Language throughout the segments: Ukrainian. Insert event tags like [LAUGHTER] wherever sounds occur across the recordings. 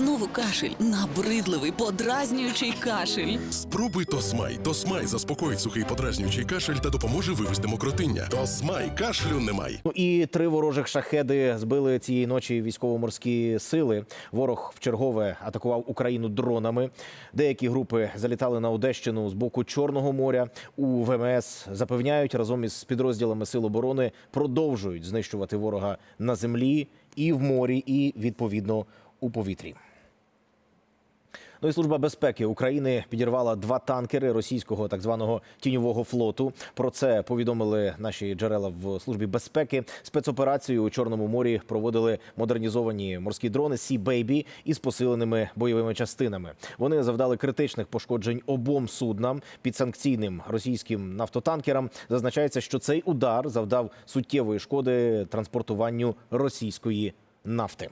Знову кашель, набридливий, подразнюючий кашель. Спробуй Тосмай. Тосмай заспокоїть сухий подразнюючий кашель та допоможе вивести мокротиння. Тосмай кашлю немає. Ну і три ворожих шахеди збили цієї ночі військово-морські сили. Ворог вчергове атакував Україну дронами. Деякі групи залітали на Одещину з боку Чорного моря. У ВМС запевняють разом із підрозділами сил оборони продовжують знищувати ворога на землі і в морі, і відповідно у повітрі. Ну і служба безпеки України підірвала два танкери російського так званого тіньового флоту. Про це повідомили наші джерела в службі безпеки. Спецоперацію у Чорному морі проводили модернізовані морські дрони Сі Бейбі із посиленими бойовими частинами. Вони завдали критичних пошкоджень обом суднам під санкційним російським нафтотанкерам. Зазначається, що цей удар завдав суттєвої шкоди транспортуванню російської нафти.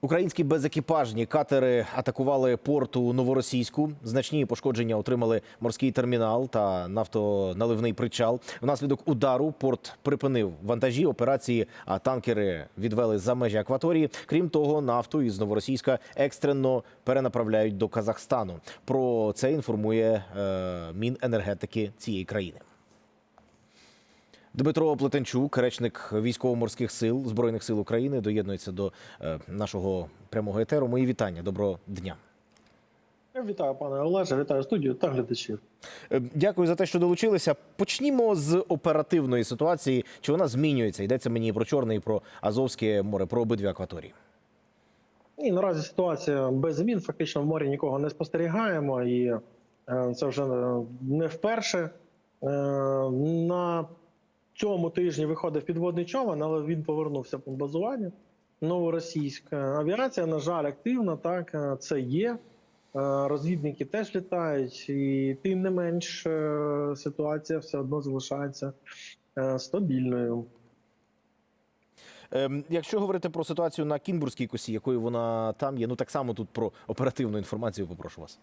Українські безекіпажні катери атакували порт у Новоросійську. Значні пошкодження отримали морський термінал та нафтоналивний причал. Внаслідок удару порт припинив вантажі операції, а танкери відвели за межі акваторії. Крім того, нафту із Новоросійська екстрено перенаправляють до Казахстану. Про це інформує е, Міненергетики цієї країни. Дмитро Плетенчук, речник військово-морських сил збройних сил України, доєднується до е, нашого прямого етеру. Мої вітання. Доброго дня. Вітаю, пане Олеже, вітаю студію та глядачів. Е, Дякую за те, що долучилися. Почнімо з оперативної ситуації. Чи вона змінюється? Йдеться мені і про Чорне, і про Азовське море, про обидві акваторії. І наразі ситуація без змін. Фактично в морі нікого не спостерігаємо, і е, це вже не вперше. На цьому тижні виходив підводний човен, але він повернувся по базуванню. Новоросійська авіація, на жаль, активна. Так е, це є. Е, Розвідники теж літають, і тим не менш е, ситуація все одно залишається стабільною. Ем, Якщо говорити про ситуацію на Кінбурзькій косі, якою вона там є, ну так само тут про оперативну інформацію попрошу вас.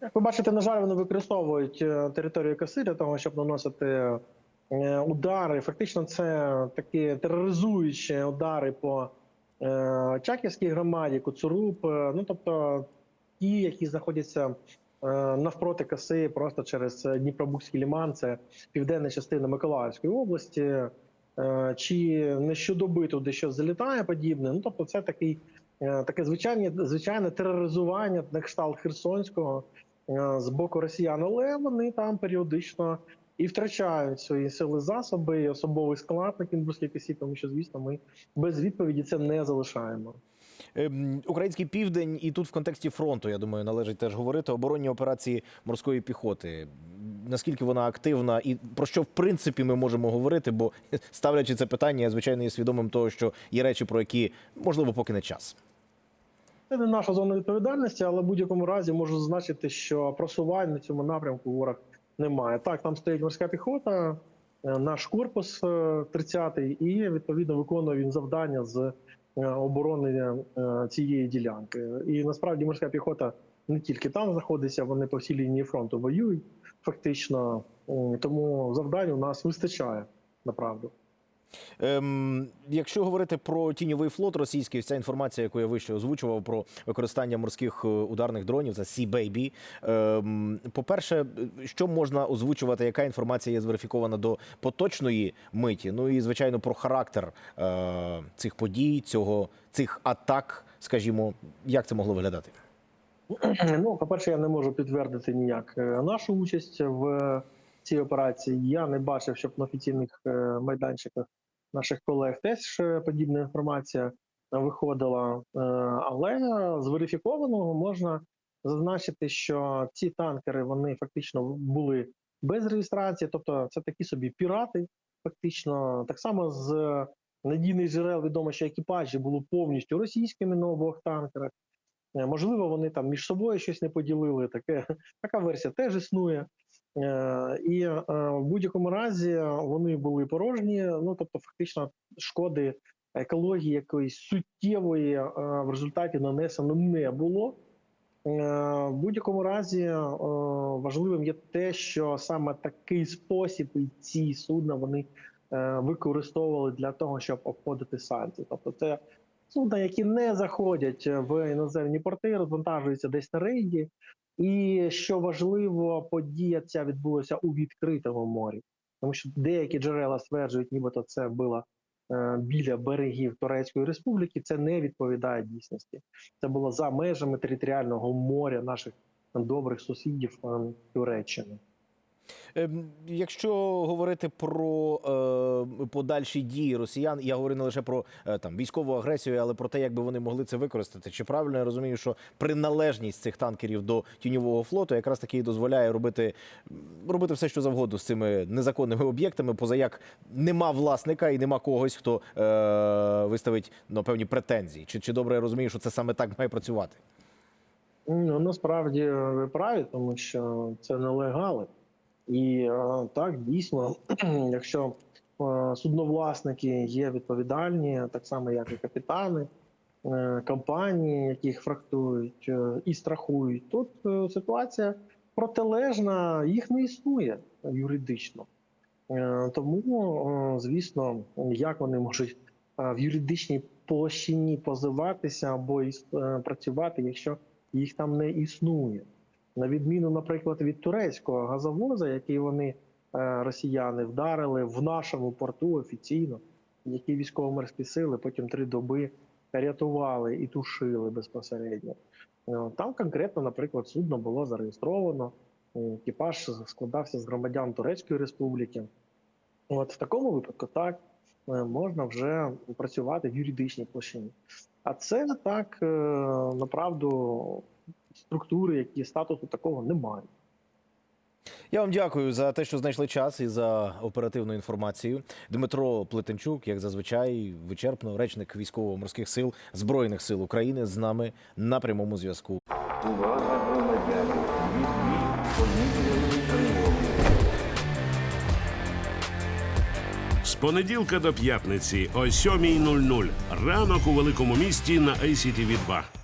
Як ви бачите, на жаль, вони використовують територію коси для того, щоб наносити удари. Фактично, це такі тероризуючі удари по е, Чаківській громаді, Куцуруб. е, Ну тобто ті, які знаходяться е, навпроти коси, просто через Дніпробузький ліман, це південна частина Миколаївської області. е, Чи не щодоби туди щось залітає подібне? Ну тобто, це такий е, таке звичайне звичайне тероризування на кшталт Херсонського е, з боку росіян, але вони там періодично і втрачають свої сили засоби, і особовий склад на Кінбурзькій косі, тому що, звісно, ми без відповіді це не залишаємо. Ем, Український південь і тут в контексті фронту, я думаю, належить теж говорити оборонні операції морської піхоти. Наскільки вона активна, і про що в принципі ми можемо говорити? Бо [LAUGHS] ставлячи це питання, я звичайно є свідомим того, що є речі, про які можливо поки не час. Це не наша зона відповідальності, але в будь-якому разі можу зазначити, що просувань на цьому напрямку ворог немає. Так, там стоїть морська піхота, е, наш корпус е, 30-й, і відповідно виконує він завдання з е, оборони е, цієї ділянки. І насправді морська піхота не тільки там знаходиться, вони по всій лінії фронту воюють фактично. Тому завдань у нас вистачає направду. Ем, якщо говорити про тіньовий флот російський, ця інформація, яку я вище озвучував про використання морських е, ударних дронів, це Sea Baby. Ем, по-перше, що можна озвучувати, яка інформація є зверифікована до поточної миті? Ну і звичайно про характер е, цих подій, цього цих атак, скажімо, як це могло виглядати? [CLEARS THROAT] Ну, по-перше, я не можу підтвердити ніяк е, нашу участь в цій операції. Я не бачив, щоб на офіційних е, майданчиках наших колег теж е, подібна інформація виходила. Е, Але з верифікованого можна зазначити, що ці танкери вони фактично були без реєстрації, тобто це такі собі пірати. Фактично, так само з надійних джерел відомо, що екіпажі були повністю російськими на обох танкерах. Е, Можливо, вони там між собою щось не поділили. Таке [LAUGHS] така версія теж існує. Е, І е, в будь-якому разі вони були порожні. Ну тобто, фактично, шкоди екології якоїсь суттєвої е, в результаті нанесено не було. В будь-якому разі важливим є те, що саме такий спосіб і ці судна вони використовували для того, щоб обходити санкції. Тобто, це судна, які не заходять в іноземні порти, розвантажуються десь на рейді. І що важливо, подія ця відбулася у відкритому морі, тому що деякі джерела стверджують, нібито це було е, біля берегів Турецької Республіки. Це не відповідає дійсності. Це було за межами територіального моря наших добрих сусідів е, Туреччини. Ем, Якщо говорити про е, подальші дії росіян, я говорю не лише про е, там військову агресію, але про те, як би вони могли це використати. Чи правильно я розумію, що приналежність цих танкерів до тіньового флоту якраз таки і дозволяє робити, робити все, що завгодно з цими незаконними об'єктами, поза як нема власника і нема когось, хто е, виставить ну, певні претензії. Чи, чи добре я розумію, що це саме так має працювати? Ну насправді ви праві, тому що це нелегали. І е, так дійсно, [CLEARS THROAT] якщо е, судновласники є відповідальні, так само як і капітани, е, компанії, які їх фрактують і страхують, тут ситуація протилежна, їх не існує юридично. Тому, звісно, як вони можуть в юридичній площині позиватися або працювати, якщо їх там не існує. На відміну, наприклад, від турецького газовоза, який вони е, росіяни вдарили в нашому порту офіційно, які військово-морські сили потім три доби рятували і тушили безпосередньо. Е, Там конкретно, наприклад, судно було зареєстровано, е, екіпаж складався з громадян Турецької республіки. От в такому випадку так можна вже працювати в юридичній площині. А це так направду структури, які статусу такого не мають. Я вам дякую за те, що знайшли час і за оперативну інформацію. Дмитро Плетенчук, як зазвичай, вичерпно речник військово-морських сил збройних сил України з нами на прямому зв'язку. З понеділка до п'ятниці о 7.00. Ранок у великому місті на ICTV 2